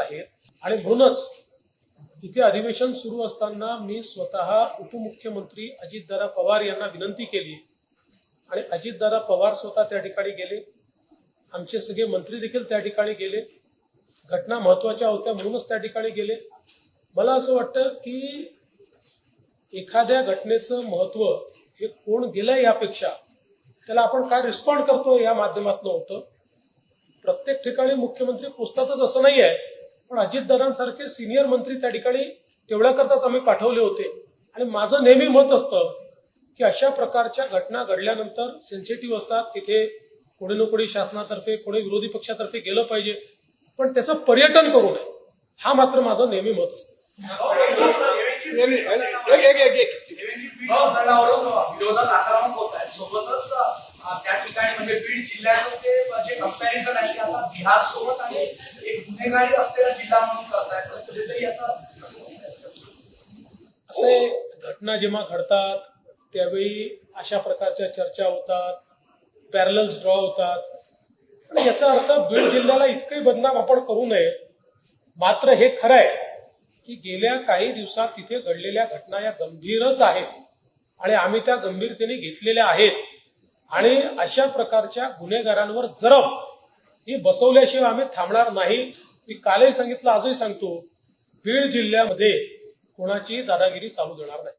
आहेत आणि म्हणूनच इथे अधिवेशन सुरू असताना मी स्वतः उपमुख्यमंत्री अजितदादा पवार यांना विनंती केली. आणि अजितदादा पवार स्वतः त्या ठिकाणी गेले. आमचे सगळे मंत्री देखील त्या ठिकाणी गेले. घटना महत्त्वाच्या होत्या म्हणूनच त्या ठिकाणी गेले. मला असं वाटतं की एखाद्या घटनेचं महत्त्व हे कोण गेलं यापेक्षा त्याला आपण काय रिस्पॉन्ड करतो या माध्यमातून होतं. प्रत्येक ठिकाणी मुख्यमंत्री पोचतातच असं नाही आहे पण अजितदादांसारखे सिनियर मंत्री त्या ठिकाणी तेवढ्याकरताच आम्ही पाठवले होते आणि माझं नेहमी मत असतं की अशा प्रकारच्या घटना घडल्यानंतर सेन्सिटिव्ह असतात तिथे कोणी ना कोणी शासनातर्फे कोणी विरोधी पक्षातर्फे गेलं पाहिजे पण त्याचं पर्यटन करू नये हा मात्र माझं नेहमी मत असतं विरोधात आक्रमक होत आहेत सोबतच त्या ठिकाणी म्हणजे बीड जिल्ह्याचं ते जे कंपॅरिझन आहे आता बिहार सोबत आणि गुन्हेगारी असलेला जिल्हा म्हणून तर कुठेतरी असे घटना जेव्हा घडतात त्यावेळी अशा प्रकारच्या चर्चा होतात पॅरलल्स ड्रॉ होतात. आणि याचा अर्थ बीड जिल्ह्याला इतकंही बदनाम आपण करू नये. मात्र हे खरं आहे की गेल्या काही दिवसात तिथे घडलेल्या घटना या गंभीरच आहेत. आणि आम्ही त्या गंभीरतेने घेतलेल्या आहेत. आणि अशा प्रकारच्या गुन्हेगारांवर जरब ही बसवल्याशिवाय आम्ही थांबणार नाही. मी कालही सांगितलं आजही सांगतो बीड जिल्ह्यामध्ये कोणाची दादागिरी चालू देणार नाही.